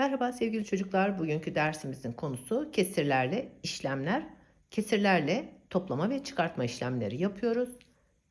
Merhaba sevgili çocuklar. Bugünkü dersimizin konusu kesirlerle işlemler. Kesirlerle toplama ve çıkartma işlemleri yapıyoruz.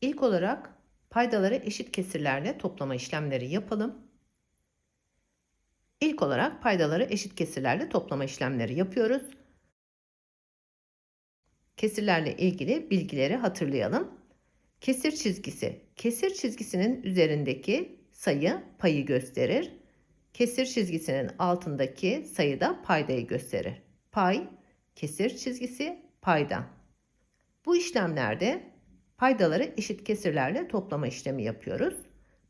İlk olarak paydaları eşit kesirlerle toplama işlemleri yapalım. İlk olarak paydaları eşit kesirlerle toplama işlemleri yapıyoruz. Kesirlerle ilgili bilgileri hatırlayalım. Kesir çizgisi. Kesir çizgisinin üzerindeki sayı payı gösterir. Kesir çizgisinin altındaki sayıda paydayı gösterir. Pay, kesir çizgisi, payda. Bu işlemlerde paydaları eşit kesirlerle toplama işlemi yapıyoruz.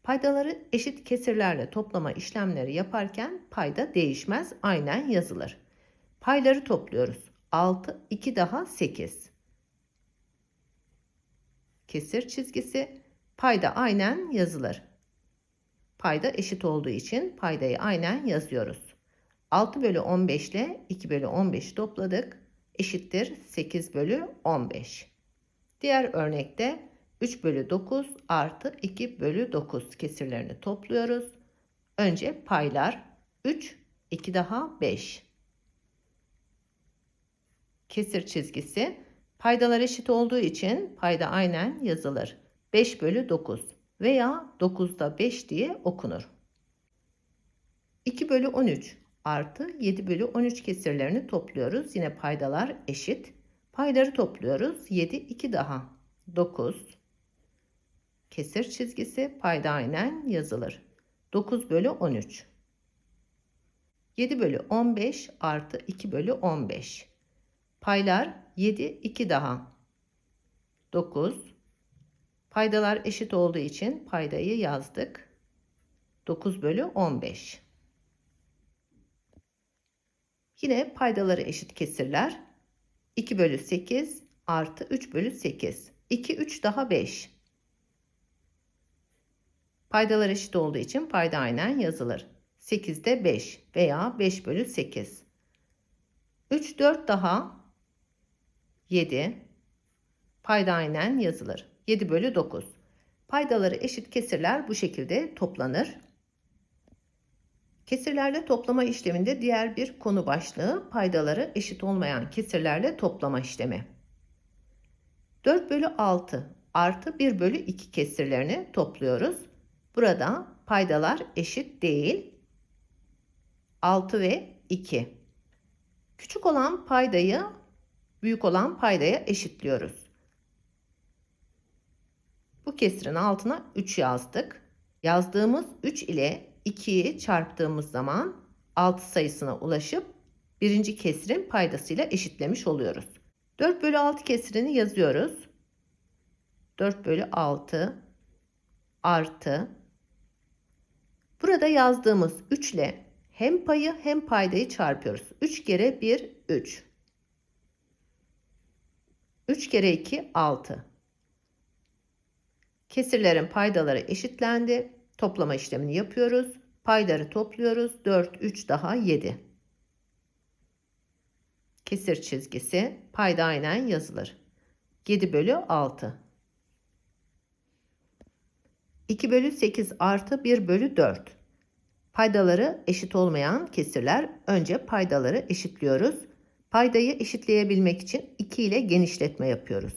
Paydaları eşit kesirlerle toplama işlemleri yaparken payda değişmez, aynen yazılır. Payları topluyoruz. 6, 2 daha 8. Kesir çizgisi, payda aynen yazılır. Payda eşit olduğu için paydayı aynen yazıyoruz. 6 bölü 15 ile 2 bölü 15 topladık. Eşittir 8 bölü 15. Diğer örnekte 3 bölü 9 artı 2 bölü 9 kesirlerini topluyoruz. Önce paylar 3, 2 daha 5. Kesir çizgisi paydalar eşit olduğu için payda aynen yazılır. 5 bölü 9 veya 9'da 5 diye okunur. 2 bölü 13 artı 7 bölü 13 kesirlerini topluyoruz. Yine paydalar eşit. Payları topluyoruz. 7, 2 daha. 9. Kesir çizgisi payda aynen yazılır. 9 bölü 13. 7 bölü 15 artı 2 bölü 15. Paylar 7, 2 daha. 9. Paydalar eşit olduğu için paydayı yazdık. 9 bölü 15. Yine paydaları eşit kesirler. 2 bölü 8 artı 3 bölü 8. 2, 3 daha 5. Paydalar eşit olduğu için payda aynen yazılır. 8'de 5 veya 5 bölü 8. 3, 4 daha 7. Payda aynen yazılır. 7 bölü 9. Paydaları eşit kesirler bu şekilde toplanır. Kesirlerle toplama işleminde diğer bir konu başlığı paydaları eşit olmayan kesirlerle toplama işlemi. 4 bölü 6 artı 1 bölü 2 kesirlerini topluyoruz. Burada paydalar eşit değil. 6 ve 2. Küçük olan paydayı büyük olan paydaya eşitliyoruz. Bu kesirin altına 3 yazdık. Yazdığımız 3 ile 2'yi çarptığımız zaman 6 sayısına ulaşıp birinci kesirin paydasıyla eşitlemiş oluyoruz. 4 bölü 6 kesirini yazıyoruz. 4 bölü 6 artı burada yazdığımız 3 ile hem payı hem paydayı çarpıyoruz. 3 kere 1 3 3 kere 2 6 Kesirlerin paydaları eşitlendi. Toplama işlemini yapıyoruz. Payları topluyoruz. 4, 3 daha 7. Kesir çizgisi payda aynen yazılır. 7 bölü 6. 2 bölü 8 artı 1 bölü 4. Paydaları eşit olmayan kesirler önce paydaları eşitliyoruz. Paydayı eşitleyebilmek için 2 ile genişletme yapıyoruz.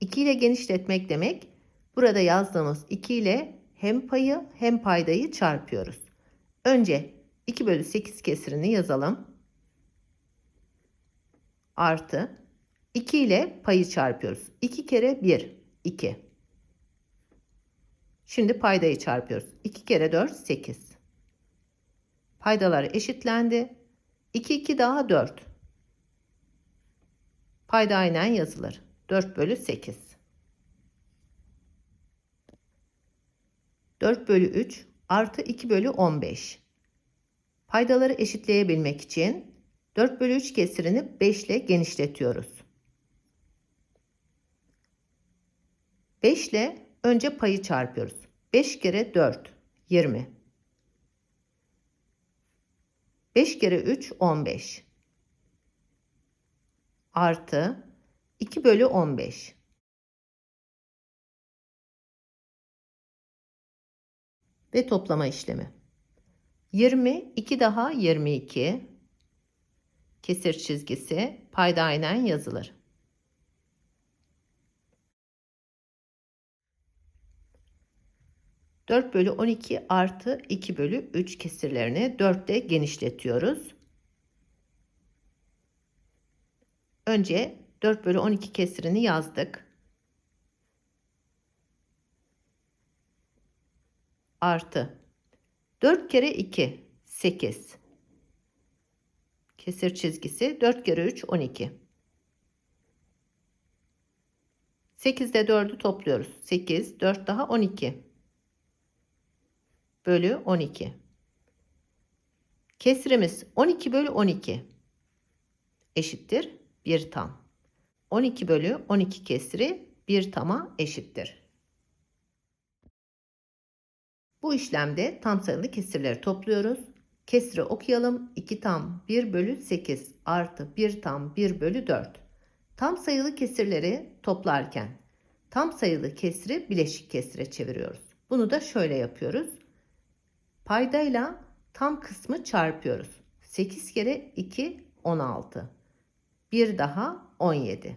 2 ile genişletmek demek Burada yazdığımız 2 ile hem payı hem paydayı çarpıyoruz. Önce 2 bölü 8 kesirini yazalım. Artı 2 ile payı çarpıyoruz. 2 kere 1 2. Şimdi paydayı çarpıyoruz. 2 kere 4 8. Paydalar eşitlendi. 2 2 daha 4. Payda aynen yazılır. 4 bölü 8. 4 bölü 3 artı 2 bölü 15. Paydaları eşitleyebilmek için 4 bölü 3 kesirini 5 ile genişletiyoruz. 5 ile önce payı çarpıyoruz. 5 kere 4 20. 5 kere 3 15. Artı 2 bölü 15. ve toplama işlemi. 20, 2 daha 22. Kesir çizgisi payda aynen yazılır. Dört bölü 12 artı 2 bölü 3 kesirlerini 4'te genişletiyoruz. Önce 4 bölü 12 kesirini yazdık. Artı 4 kere 2 8. Kesir çizgisi 4 kere 3 12. 8 ile 4'ü topluyoruz. 8 4 daha 12. Bölü 12. Kesrimiz 12 bölü 12 eşittir 1 tam. 12 bölü 12 kesri 1 tama eşittir. Bu işlemde tam sayılı kesirleri topluyoruz. Kesri okuyalım. 2 tam 1 bölü 8 artı 1 tam 1 bölü 4. Tam sayılı kesirleri toplarken tam sayılı kesri bileşik kesire çeviriyoruz. Bunu da şöyle yapıyoruz. Paydayla tam kısmı çarpıyoruz. 8 kere 2 16. Bir daha 17.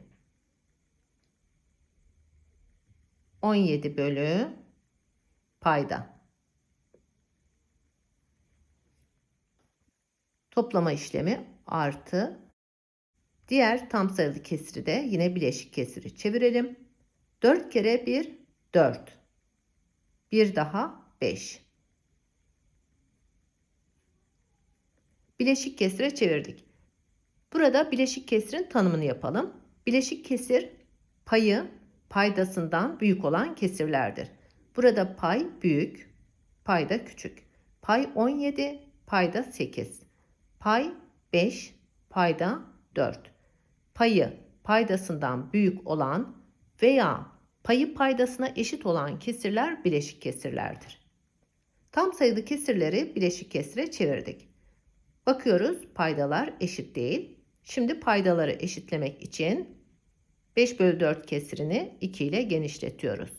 17 bölü payda. Toplama işlemi artı diğer tam sayılı kesiri de yine bileşik kesiri çevirelim. 4 kere 1 4. Bir daha 5. Bileşik kesire çevirdik. Burada bileşik kesirin tanımını yapalım. Bileşik kesir payı paydasından büyük olan kesirlerdir. Burada pay büyük, payda küçük. Pay 17, payda 8. Pay 5, payda 4. Payı paydasından büyük olan veya payı paydasına eşit olan kesirler bileşik kesirlerdir. Tam sayılı kesirleri bileşik kesire çevirdik. Bakıyoruz paydalar eşit değil. Şimdi paydaları eşitlemek için 5 bölü 4 kesirini 2 ile genişletiyoruz.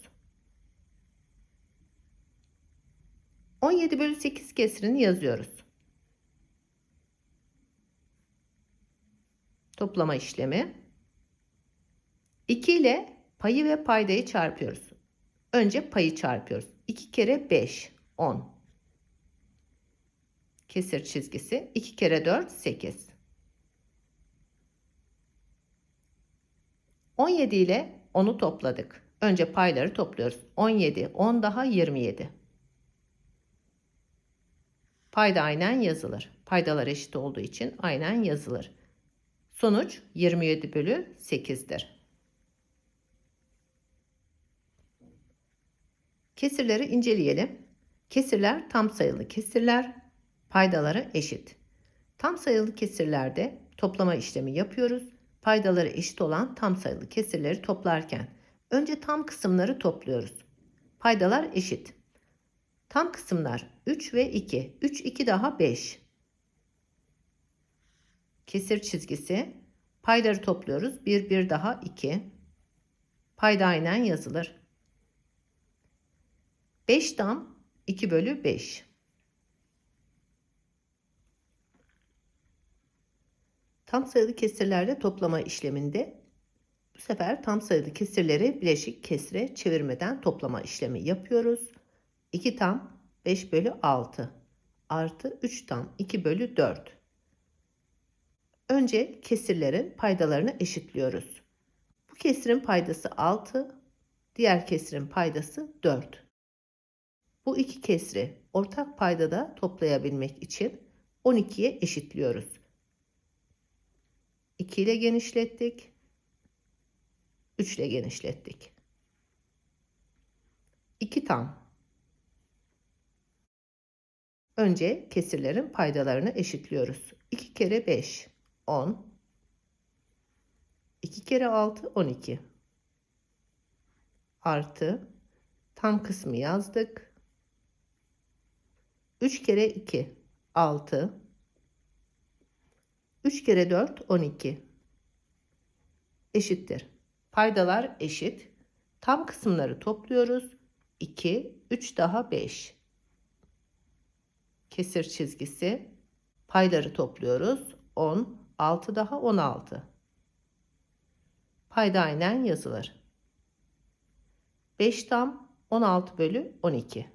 17 bölü 8 kesirini yazıyoruz. Toplama işlemi. 2 ile payı ve paydayı çarpıyoruz. Önce payı çarpıyoruz. 2 kere 5 10. Kesir çizgisi 2 kere 4 8. 17 ile 10'u topladık. Önce payları topluyoruz. 17, 10 daha 27. Payda aynen yazılır. Paydalar eşit olduğu için aynen yazılır. Sonuç 27 bölü 8'dir. Kesirleri inceleyelim. Kesirler tam sayılı kesirler, paydaları eşit. Tam sayılı kesirlerde toplama işlemi yapıyoruz paydaları eşit olan tam sayılı kesirleri toplarken önce tam kısımları topluyoruz. Paydalar eşit. Tam kısımlar 3 ve 2. 3 2 daha 5. Kesir çizgisi. Payları topluyoruz. 1 1 daha 2. Payda aynen yazılır. 5 tam 2 bölü 5. Tam sayılı kesirlerle toplama işleminde bu sefer tam sayılı kesirleri bileşik kesire çevirmeden toplama işlemi yapıyoruz. 2 tam 5 bölü 6 artı 3 tam 2 bölü 4. Önce kesirlerin paydalarını eşitliyoruz. Bu kesirin paydası 6, diğer kesirin paydası 4. Bu iki kesri ortak paydada toplayabilmek için 12'ye eşitliyoruz. 2 ile genişlettik. 3 ile genişlettik. 2 tam. Önce kesirlerin paydalarını eşitliyoruz. 2 kere 5 10. 2 kere 6 12. Artı tam kısmı yazdık. 3 kere 2 6 3 kere 4 12 eşittir. Paydalar eşit. Tam kısımları topluyoruz. 2, 3 daha 5. kesir çizgisi. Payları topluyoruz. 10, 6 daha 16. Payda aynen yazılır. 5 tam 16 bölü 12.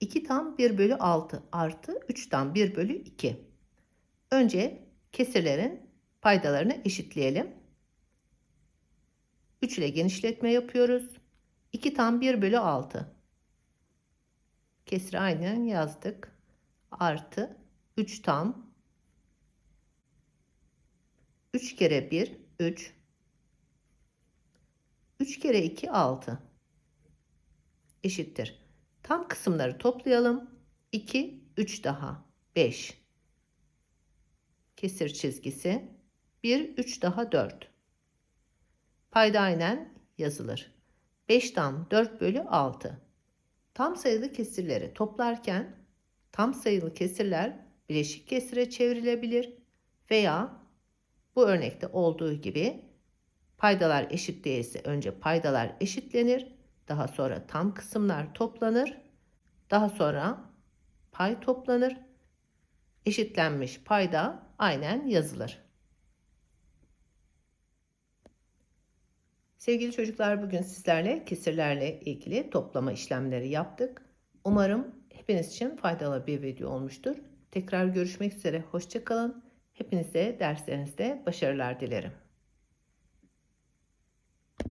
2 tam 1 bölü 6 artı 3 tam 1 bölü 2. Önce kesirlerin paydalarını eşitleyelim. 3 ile genişletme yapıyoruz. 2 tam 1 bölü 6. Kesri aynen yazdık. Artı 3 tam 3 kere 1 3 3 kere 2 6 eşittir. Tam kısımları toplayalım. 2 3 daha. 5 kesir çizgisi. 1 3 daha 4 payda aynen yazılır. 5 tam 4 bölü 6 tam sayılı kesirleri toplarken tam sayılı kesirler bileşik kesire çevrilebilir veya bu örnekte olduğu gibi paydalar eşit değilse önce paydalar eşitlenir, daha sonra tam kısımlar toplanır, daha sonra pay toplanır. Eşitlenmiş payda aynen yazılır. Sevgili çocuklar bugün sizlerle kesirlerle ilgili toplama işlemleri yaptık. Umarım hepiniz için faydalı bir video olmuştur. Tekrar görüşmek üzere. Hoşçakalın. Hepinize derslerinizde başarılar dilerim.